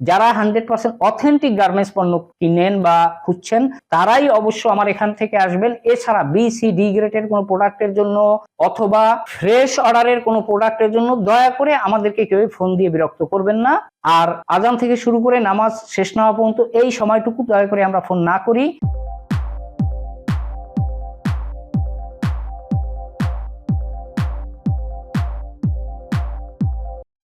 যারা hundred percent authentic garments পণ্য কিনেন বা খুঁজছেন, তারাই অবশ্য আমার এখান থেকে আসবেন। এছাড়া বি সি ডি গ্রেডের কোনো প্রোডাক্টের জন্য অথবা ফ্রেশ অর্ডারের কোনো প্রোডাক্টের জন্য দয়া করে আমাদেরকে কেউ ফোন দিয়ে বিরক্ত করবেন না। আর আজান থেকে শুরু করে নামাজ শেষ না হওয়া পর্যন্ত এই সময়টুকু দয়া করে আমরা ফোন না করি।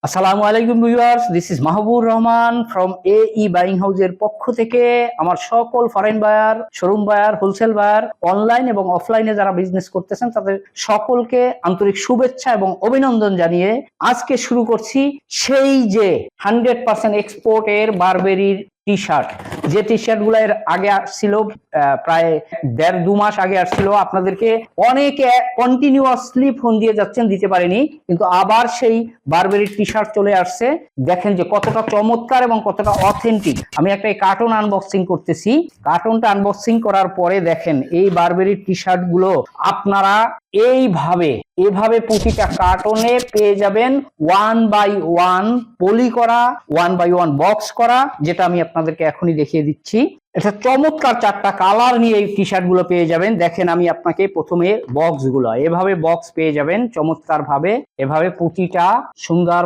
আসসালামু আলাইকুম viewers this is Mahbur Rahman from A E buying হাউজের পক্ষ থেকে আমার সকল foreign buyer showroom buyer wholesale buyer online এবং অফলাইনে যারা বিজনেস করতেছেন, তাদের সকলকে আন্তরিক শুভেচ্ছা এবং অভিনন্দন জানিয়ে আজকে শুরু করছি সেই যে হান্ড্রেড পার্সেন্ট এক্সপোর্টের বারবেরির টি শার্ট যে টি শার্টগুলো এর আগে আসছিল প্রায় দেড় দু মাস আগে আসছিল, আপনাদেরকে অনেকে কন্টিনিউয়াসলি ফোন দিয়ে যাচ্ছেন, দিতে পারেনি, কিন্তু আবার সেই বারবেরির টি শার্ট চলে আসছে। দেখেন যে কতটা চমৎকার এবং কতটা অথেন্টিক আমি একটা এই কার্টুন আনবক্সিং করতেছি। কার্টুনটা আনবক্সিং করার পরে দেখেন, এই বারবেরির টি শার্টগুলো আপনারা এইভাবে, এভাবে প্রতিটা কার্টনে পেয়ে যাবেন ওয়ান বাই ওয়ান পলি করা ওয়ান বাই ওয়ান বক্স করা, যেটা আমি আপনাদেরকে এখনই দেখিয়ে দিচ্ছি। এটা চমৎকার চারটা কালার নিয়ে এই টি শার্টগুলো পেয়ে যাবেন। দেখেন আমি আপনাকে প্রথমে বক্সগুলো, এভাবে বক্স পেয়ে যাবেন চমৎকার ভাবে এভাবে প্রতিটা সুন্দর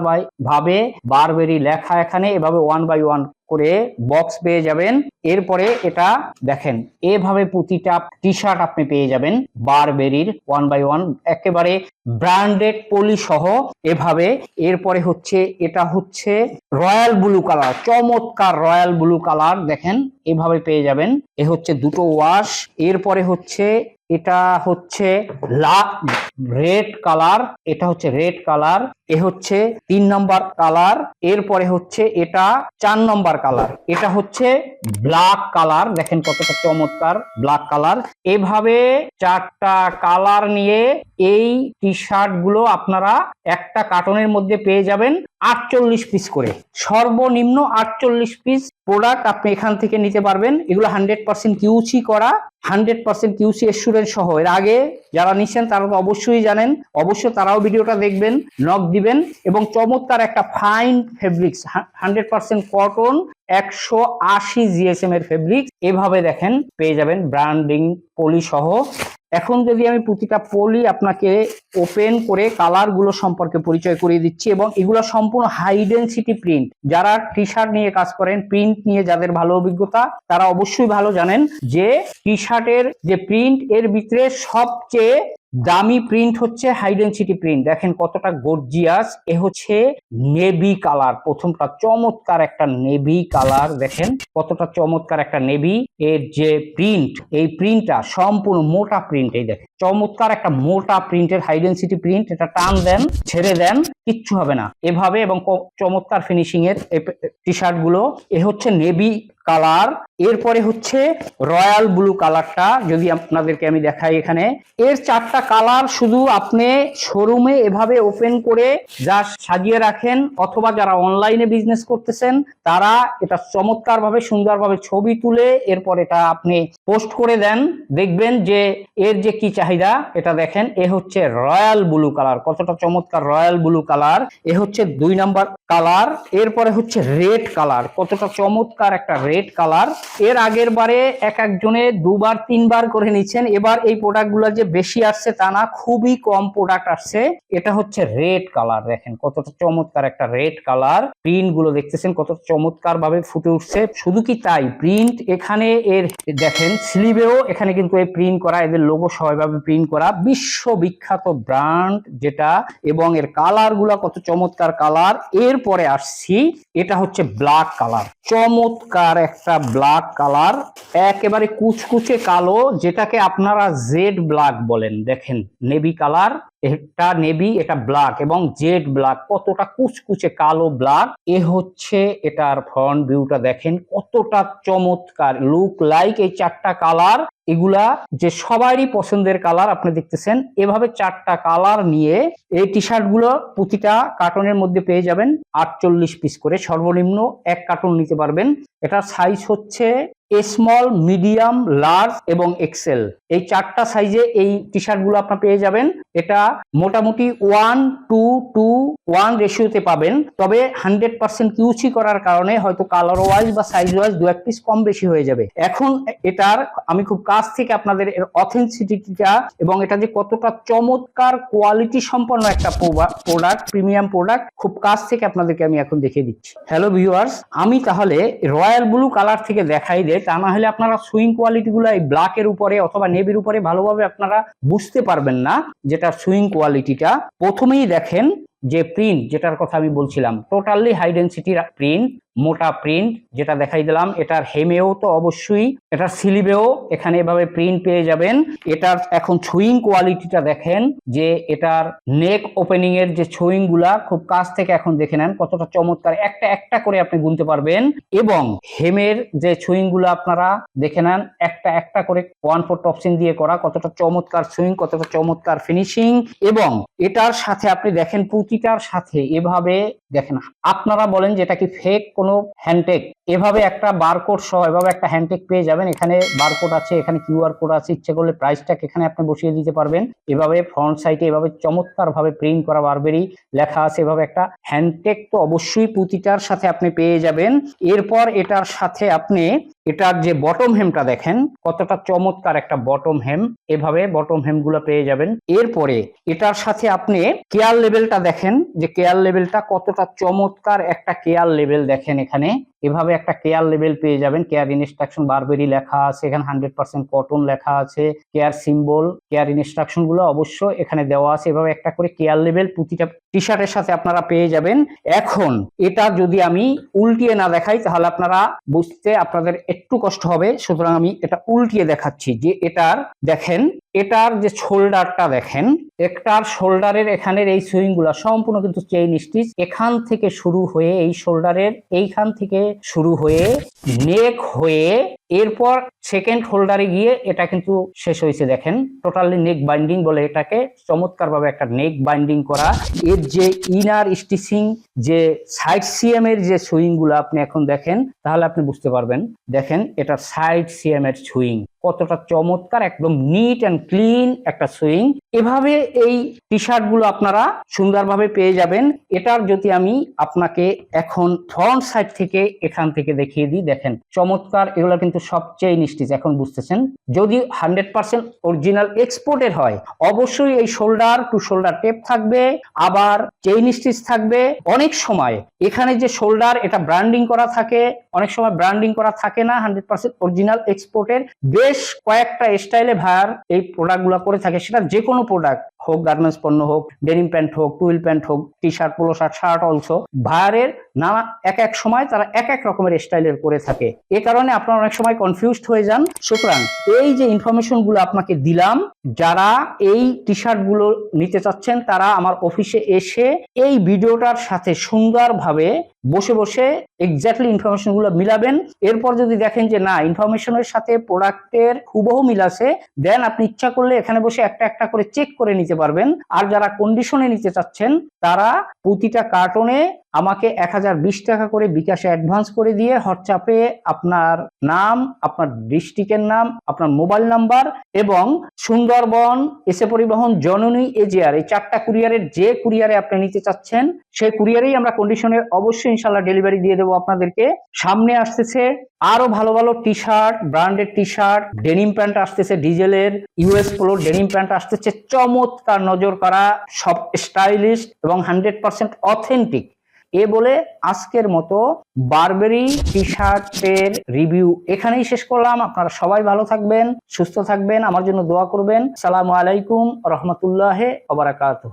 ভাবে বারবেরি লেখা এখানে, এভাবে ওয়ান বাই ওয়ান করে বক্স পেয়ে যাবেন। এরপরে এটা দেখেন, এভাবে প্রতিটা টি শার্ট আপনি পেয়ে যাবেন বারবেরির ওয়ান বাই ওয়ান একেবারে ব্র্যান্ডেড পলি সহ এভাবে। এরপরে হচ্ছে, এটা হচ্ছে রয়্যাল ব্লু কালার চমৎকার রয়্যাল ব্লু কালার দেখেন, এভাবে পেয়ে যাবেন। এ হচ্ছে দুটো ওয়াশ এরপরে হচ্ছে, এটা হচ্ছে রেড কালার এটা হচ্ছে রেড কালার এ হচ্ছে তিন নম্বর কালার, এরপরে হচ্ছে এটা চার নম্বর কালার। এটা হচ্ছে ব্ল্যাক কালার, দেখেন কতটা চমৎকার ব্ল্যাক কালার। এভাবে চারটা কালার নিয়ে এই টি শার্টগুলো আপনারা একটা কার্টনের মধ্যে পেয়ে যাবেন আটচল্লিশ পিস করে। সর্বনিম্ন আটচল্লিশ পিস প্রোডাক্ট আপনি এখান থেকে নিতে পারবেন। এগুলো হান্ড্রেড পার্সেন্ট কিউসি করা, হান্ড্রেড পার্সেন্ট কিউসি এসুরেন্স সহ। এর আগে যারা নিচ্ছেন তারা তো অবশ্যই জানেন। অবশ্যই তারাও ভিডিওটা দেখবেন। নক দিবেন এবং চমৎকার একটা fine fabrics hundred percent cotton একশো আশি জিএসএম এর ফেব্রিক্স এভাবে দেখেন পেয়ে যাবেন ব্র্যান্ডিং পলি সহ। এখন যদি আমি প্রতিটা পলি আপনাকে ওপেন করে কালারগুলো সম্পর্কে পরিচয় করিয়ে দিচ্ছি এবং এগুলো সম্পূর্ণ হাই ডেন্সিটি প্রিন্ট যারা টি শার্ট নিয়ে কাজ করেন প্রিন্ট নিয়ে যাদের ভালো অভিজ্ঞতা, তারা অবশ্যই ভালো জানেন যে টি শার্টের যে প্রিন্ট এর ভিতরে সবচেয়ে দামি প্রিন্ট হচ্ছে হাই ডেন্সিটি প্রিন্ট দেখেন কতটা গর্জিয়াস এ হচ্ছে নেভি কালার প্রথমটা চমৎকার একটা নেভি কালার দেখেন কতটা চমৎকার একটা নেভি এর যে প্রিন্ট এই প্রিন্টটা সম্পূর্ণ মোটা প্রিন্ট এই দেখেন চমৎকার একটা মোটা প্রিন্টের হাই ডেন্সিটি প্রিন্ট এটা টান দেন, ছেড়ে দেন, কিচ্ছু হবে না। এভাবে এবং চমৎকার ফিনিশিং এর টি শার্টগুলো। এ হচ্ছে নেভি কালার। এরপরে হচ্ছে রয়্যাল ব্লু কালারটা, যদি আপনাদেরকে আমি দেখাই এখানে। এর চারটা কালার শুধু আপনি শোরুমে এভাবে ওপেন করে যা সাজিয়ে রাখেন, অথবা যারা অনলাইনে বিজনেস করতেছেন, তারা এটা চমৎকার ভাবে সুন্দরভাবে ছবি তুলে এরপর এটা আপনি পোস্ট করে দেন। দেখবেন যে এর যে কি চাহিদা, এটা দেখেন, এ হচ্ছে রয়্যাল ব্লু কালার। কতটা চমৎকার রয়্যাল ব্লু কালার। এ হচ্ছে দুই নাম্বার কালার। এরপরে হচ্ছে রেড কালার। কতটা চমৎকার একটা রেড কালারের আগের বারে এক একজনে দুবার, তিনবার করে নিচ্ছেন। এবার এই প্রোডাক্টগুলো যে বেশি আসছে তা না, খুবই কম প্রোডাক্ট আসছে। এটা হচ্ছে রেড কালার দেখেন কতটা চমৎকার একটা রেড কালার প্রিন্টগুলো দেখতেছেন কত চমৎকার ভাবে ফুটে উঠছে। শুধু কি তাই প্রিন্ট এখানে এর, দেখেন স্লিভেও এখানে কিন্তু এই প্রিন্ট করা, এদের লোগো সবাইভাবে প্রিন্ট করা। বিশ্ববিখ্যাত ব্র্যান্ড যেটা, এবং এর কালারগুলা কত চমৎকার কালার এরপরে আসছি, এটা হচ্ছে ব্ল্যাক কালার চমৎকার একটা ব্ল্যাক কালার একেবারে কুচকুচে কালো যেটাকে আপনারা জেড ব্ল্যাক বলেন। দেখেন নেভি কালার এটা নেভি এটা ব্ল্যাক এবং জেড ব্ল্যাক কতটা কুচকুচে কালো ব্ল্যাক এ হচ্ছে এটার ফ্রন্ট ভিউটা দেখেন, কতটা চমৎকার লুক লাইক এই চারটা কালার এগুলা যে সবারই পছন্দের কালার আপনি দেখতেছেন, এভাবে চারটা কালার নিয়ে এই টি শার্টগুলো প্রতিটা কার্টনের মধ্যে পেয়ে যাবেন, আটচল্লিশ পিস করে সর্বনিম্ন এক কার্টন নিতে পারবেন, এটার সাইজ হচ্ছে স্মল মিডিয়াম লার্জ এবং এক্সেল এই চারটা সাইজে এই টি শার্টগুলো আপনার পেয়ে যাবেন। এটা মোটামুটি ওয়ান টু টু ওয়ান রেশিওতে পাবেন। তবে হান্ড্রেড পার্সেন্ট কিউসি করার কারণে হয়তো কালার ওয়াইজ বা সাইজ ওয়াইজ দু এক পিস কম বেশি হয়ে যাবে। এখন এটার আমি খুব কাছ থেকে আপনাদের এর অথেন্সিটিটা এবং এটা যে কতটা চমৎকার কোয়ালিটি সম্পন্ন একটা প্রোডাক্ট প্রিমিয়াম প্রোডাক্ট খুব কাছ থেকে আপনাদেরকে আমি এখন দেখিয়ে দিচ্ছি। হ্যালো ভিউয়ার্স আমি তাহলে রয়্যাল ব্লু কালার থেকে দেখাই দে তা না হলে আপনারা সুইং কোয়ালিটি গুলো এই ব্ল্যাকের উপরে অথবা নেভির উপরে ভালোভাবে আপনারা বুঝতে পারবেন না যেটা সুইং কোয়ালিটিটা। প্রথমেই দেখেন যে প্রিন্ট, যেটার কথা আমি বলছিলাম টোটালি হাই ডেন্সিটির প্রিন্ট মোটা প্রিন্ট যেটা দেখাই দিলাম, এটার হেমেও তো অবশ্যই, এটার স্লিভেও এখানে এভাবে প্রিন্ট পেয়ে যাবেন। এটার এখন ছুইং কোয়ালিটিটা দেখেন, যে এটার নেক ওপেনিং এর যে ছুইংগুলা খুব কাছ থেকে এখন দেখে নেন, কতটা চমৎকার, একটা একটা করে আপনি গুনতে পারবেন। এবং হেমের যে ছুইংগুলা আপনারা দেখে নেন, একটা একটা করে ওয়ান ফোর টপসিন দিয়ে করা, কতটা চমৎকার সুইং কতটা চমৎকার ফিনিশিং এবং এটার সাথে আপনি দেখেন, প্রতিটার সাথে এভাবে দেখেন, আপনারা বলেন যে এটা কি ফেক কোনো হ্যান্ডটেক এভাবে একটা বারকোড সহ এভাবে একটা হ্যান্ডটেক পেয়ে যাবেন। এখানে বারকোড আছে, এখানে কিউআর কোড আছে, ইচ্ছে করলে প্রাইসটাকে এখানে আপনি বসিয়ে দিতে পারবেন। এভাবে ফ্রন্ট সাইডে এভাবে চমৎকার ভাবে প্রিন্ট করা বারবেরি লেখা আছে, এভাবে একটা হ্যান্ডটেক তো অবশ্যই প্রতিটার সাথে আপনি পেয়ে যাবেন। এরপর এটার সাথে আপনি এটার যে বটম হেমটা দেখেন, কতটা চমৎকার একটা বটম হেম এভাবে বটম হেমগুলো পেয়ে যাবেন। এরপরে এটার সাথে আপনি কেয়ার লেভেলটা দেখেন, যে কেয়ার লেভেলটা কতটা চমৎকার একটা কেয়ার লেভেল দেখেন এখানে। এভাবে একটা কেয়ার লেভেল পেয়ে যাবেন। কেয়ার ইনস্ট্রাকশন বারবেরি লেখা আছে, এখানে হান্ড্রেড পার্সেন্ট কটন লেখা আছে কেয়ার সিম্বল কেয়ার ইনস্ট্রাকশনগুলো অবশ্য এখানে দেওয়া আছে। এভাবে একটা করে কেয়ার লেভেল প্রতিটা টি শার্টের সাথে আপনারা পেয়ে যাবেন। এখন এটা যদি আমি উল্টিয়ে না দেখাই, তাহলে আপনারা বুঝতে আপনাদের একটু কষ্ট হবে। সুতরাং আমি এটা উল্টিয়ে দেখাচ্ছি যে এটার, দেখেন, এটার যে শোল্ডারটা দেখেন একটার শোল্ডারের এখানের এই সুইংগুলা সম্পূর্ণ কিন্তু চেইন স্টিচ। এখান থেকে শুরু হয়ে এই শোল্ডারের এইখান থেকে শুরু হয়ে নেক হয়ে এরপর সেকেন্ড হোল্ডারে গিয়ে এটা কিন্তু শেষ হয়েছে, দেখেন। টোটালি নেক বাইন্ডিং বলে এটাকে। চমৎকার ভাবে একটা নেক বাইন্ডিং করা। এর যে ইনার স্টিচিং, যে সাইড সিএম এর যে সুইংগুলো আপনি এখন দেখেন, তাহলে আপনি বুঝতে পারবেন। দেখেন, এটা সাইড সিএম এর সুইং। কতটা চমৎকার, একদম নিট অ্যান্ড ক্লিন একটা সুইং। এভাবে এই টি শার্টগুলো আপনারা সুন্দরভাবে পেয়ে যাবেন। এটার যদি আমি আপনাকে এখন ফ্রন্ট সাইড থেকে এখান থেকে দেখিয়ে দিই, দেখেন চমৎকার, এগুলো কিন্তু সবচেয়ে নিশ্চিত, এখন বুঝতেছেন? যদি হান্ড্রেড পার্সেন্ট অরিজিনাল এক্সপোর্টের হয়, অবশ্যই এই শোল্ডার টু শোল্ডার টেপ থাকবে, আবার চেইন স্টিচ থাকবে। অনেক সময় এখানে যে শোল্ডার এটা ব্র্যান্ডিং করা থাকে, অনেক সময় ব্র্যান্ডিং করা থাকে না হান্ড্রেড পার্সেন্ট অরিজিনাল এক্সপোর্টের বেশ কয়েকটা স্টাইলে ভাইয়ার এই প্রোডাক্টগুলো করে থাকে। সেটা যে কোনো প্রোডাক্ট হোক গার্মেন্টস পণ্য হোক ডেনিম প্যান্ট হোক টুইল প্যান্ট হোক T shirt polo shirt shirt also ভায়ারের নানা এক এক সময় তারা এক এক রকমের স্টাইলের করে থাকে। এ কারণে আপনারা অনেক সময় কনফিউজড হয়ে যান। সুতরাং এই যে ইনফরমেশনগুলো আপনাকে দিলাম যারা এই টি শার্টগুলো নিতে চাচ্ছেন, তারা আমার অফিসে এসে এই ভিডিওটার সাথে সুন্দরভাবে বসে বসে এক্স্যাক্টলি ইনফরমেশনগুলো মিলাবেন। এরপর যদি দেখেন যে না ইনফরমেশনের সাথে প্রোডাক্টের হুবহু মিল আছে দেন আপনি ইচ্ছা করলে এখানে বসে একটা একটা করে চেক করে নিতে পারবেন। আর যারা কন্ডিশনে নিতে চাচ্ছেন, তারা প্রতিটা কার্টনে আমাকে এক হাজার বিশ টাকা করে বিকাশে অ্যাডভান্স করে দিয়ে হোয়াটসঅ্যাপে আপনার নাম, আপনার ডিস্ট্রিক্টের নাম, আপনার মোবাইল নাম্বার এবং সুন্দরবন, এসে পরিবহন, জননী এজিআর এই চারটা কুরিয়ারের যে কুরিয়ারে আপনি নিতে চাচ্ছেন, সেই কুরিয়ারেই আমরা কন্ডিশনে অবশ্যই ইনশাল্লাহ ডেলিভারি দিয়ে দেবো আপনাদেরকে। সামনে আসতেছে আরও ভালো ভালো T shirt branded T shirt denim pant আসতেছে ডিজেলের ইউএস পোলো ডেনিম প্যান্ট আসতেছে। চমৎকার নজর করা সব স্টাইলিশ এবং হান্ড্রেড পার্সেন্ট অথেন্টিক এ বলে আজকের মতো বারবেরি টি শার্টের রিভিউ এখানেই শেষ করলাম। আপনারা সবাই ভালো থাকবেন, সুস্থ থাকবেন, আমার জন্য দোয়া করবেন। সালামু আলাইকুম, রহমতুল্লাহ ওবরাকাতুহ